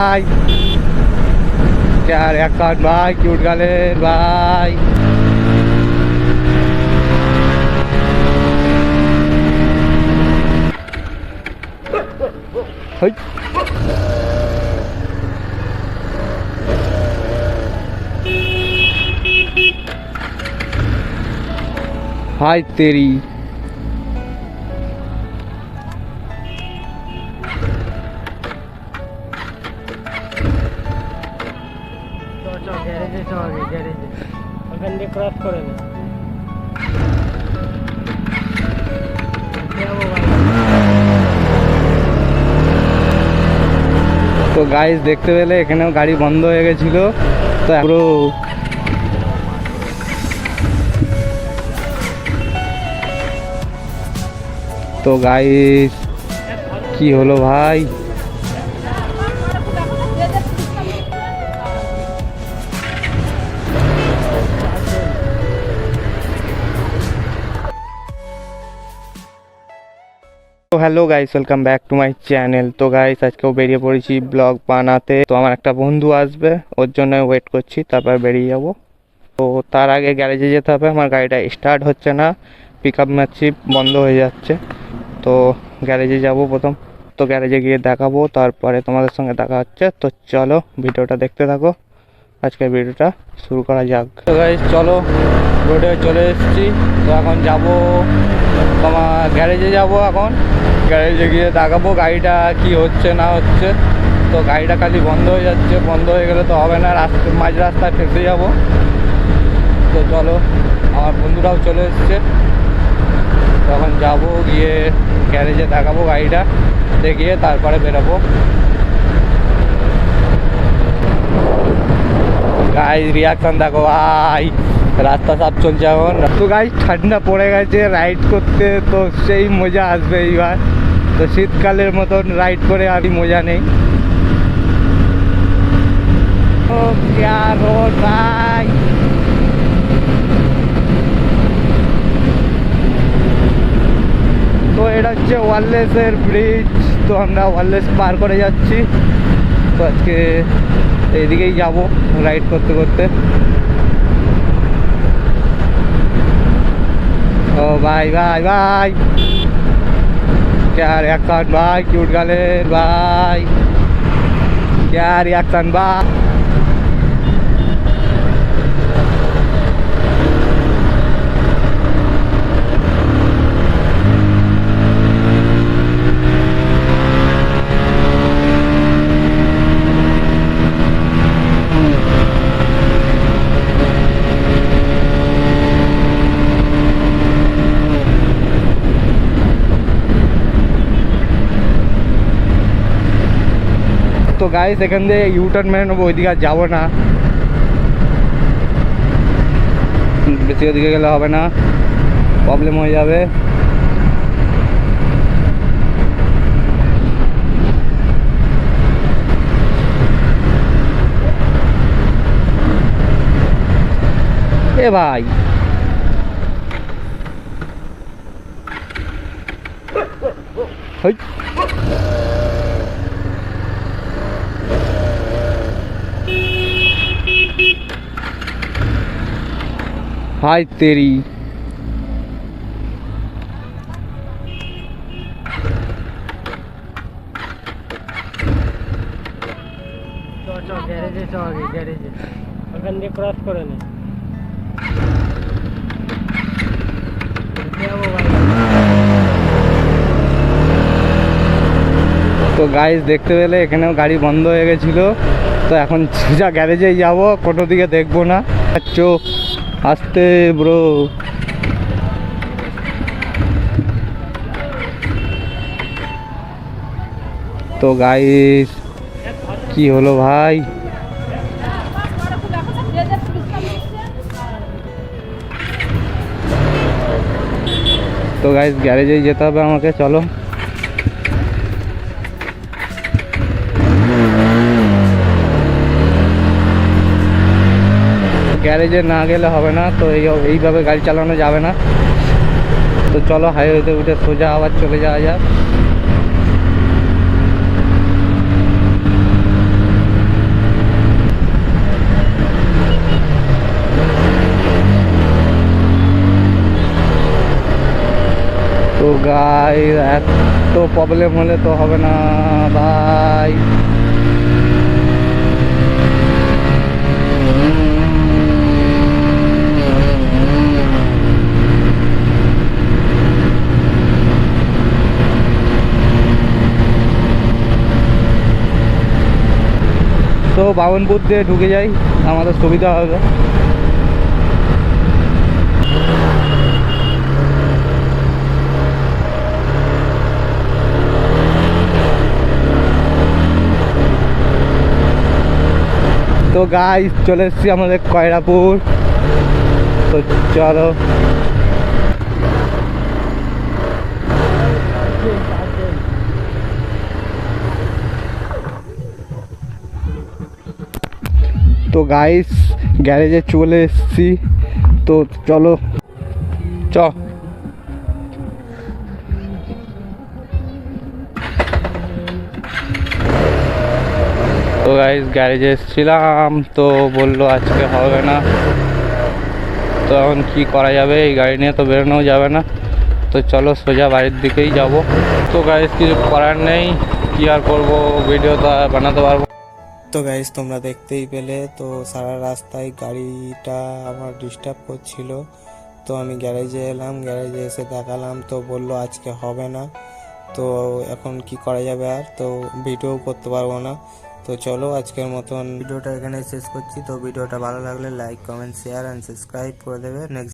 ভাই চার এক কাঠ ভাই কিউট গালের ভাই হই হাই তো গাইস দেখতে পেলে এখানেও গাড়ি বন্ধ হয়ে গেছিল। তো পুরো তো গাইস কি হলো ভাই? তো hello guys welcome back to my channel তো গাইস আজকেও বেরিয়ে পড়েছি ব্লগ বানাতে। তো আমার একটা বন্ধু আসবে, ওর জন্য ওয়েট করছি, তারপর বেরিয়ে যাব। তো তার আগে গ্যারেজে যেতে হবে, আমার গাড়িটা স্টার্ট হচ্ছে না। পিক আপ মারছি, বন্ধ হয়ে যাচ্ছে। তো গ্যারেজে যাব প্রথম। তো গ্যারেজে গিয়ে দেখাবো, তারপরে তোমাদের সঙ্গে দেখা হচ্ছে। তো চলো, ভিডিওটা দেখতে থাকো। আজকের ভিডিওটা শুরু করা যাক। তো চলো রোডে চলে এসেছি। তো এখন যাব, তোমার গ্যারেজে যাব এখন। গ্যারেজে গিয়ে দেখাবো গাড়িটা কি হচ্ছে, না হচ্ছে। তো গাড়িটা খালি বন্ধ হয়ে যাচ্ছে। বন্ধ হয়ে গেলে তো হবে না, রাস্তা, মাঝ রাস্তায় ফেসে যাব। তো চলো, আমার বন্ধুরাও চলে এসছে। তখন যাব, গিয়ে গ্যারেজে দেখাবো গাড়িটা। দেখিয়ে তারপরে বেরোবো। গাই রিয়াকশন দেখো ভাই রাস্তা সাপ চলছে এখন। তো গাই ঠান্ডা পড়ে গেছে রাইড করতে তো সেই মজা আসবে এইবার। তো শীতকালের মতন রাইড করে আর মজা নেই। রোড ভাই। তো এটা হচ্ছে ওয়ারলেসের ব্রিজ তো আমরা ওয়ারলেস পার করে যাচ্ছি। তো আজকে এদিকেই যাব রাইড করতে করতে। ও ভাই ভাই ভাই। ক্যার এক ভাই কিউট গালের ভাই। ক্যার এক ভাই। তো গাইস এখান দিয়ে ইউটার্ন মেরে নেব ওইদিকে আর যাব না বেশি ওদিকে গেলে হবে না প্রবলেম হয়ে যাবে এ ভাই হই हाय तेरी চ চ গ্যারেজে চ আগে গ্যারেজে ওখান দিয়ে ক্রস করে নে যাবো ভাই তো গাইস দেখতে পেলে এখানেও গাড়ি বন্ধ হয়ে গেছিলো তো এখন সোজা গ্যারেজেই যাব কোনো দিকে দেখবো না চো আসতে ব্রো। তো গাইস কি হলো ভাই? তো গাইস গ্যারেজেই যেতে হবে আমাকে চলো। গ্যারেজে না গেলে হবে না, তো এই এইভাবে গাড়ি চালানো যাবে না। তো চলো হাইওয়েতে উঠে সোজা আবার চলে যাওয়া যাক। তো গাই এত প্রবলেম হলে তো হবে না বাই তো বামনপুর দিয়ে ঢুকে যাই, আমাদের সুবিধা হবে। তো গাই চলে এসেছি আমাদের কয়রাপুর। তো চলো। তো গাইস গ্যারেজে চলে এসেছি। তো চলো। চ। তো গাইস গ্যারেজে এসেছিলাম। তো বলল আজকে হবে না। তো এখন কী করা যাবে? এই গাড়ি নিয়ে তো বেরোনো যাবে না। তো চলো সোজা বাড়ির দিকেই যাব। তো গাইস কিছু করার নেই। কী আর করব? ভিডিও তো বানাতে পারব তো গাইস তোমরা দেখতেই পেলে, তো সারা রাস্তায় গাড়িটা আমার ডিস্টার্ব করছিল। তো আমি গ্যারেজে এলাম গ্যারেজে এসে দেখালাম, তো বলল আজকে হবে না। তো এখন কি করা যাবে আর? তো ভিডিও করতে পারব না। তো চলো আজকের মতন ভিডিওটা এখানে শেষ করছি। তো ভিডিওটা ভালো লাগলে like comment share and subscribe করে দেবে। নেক্সট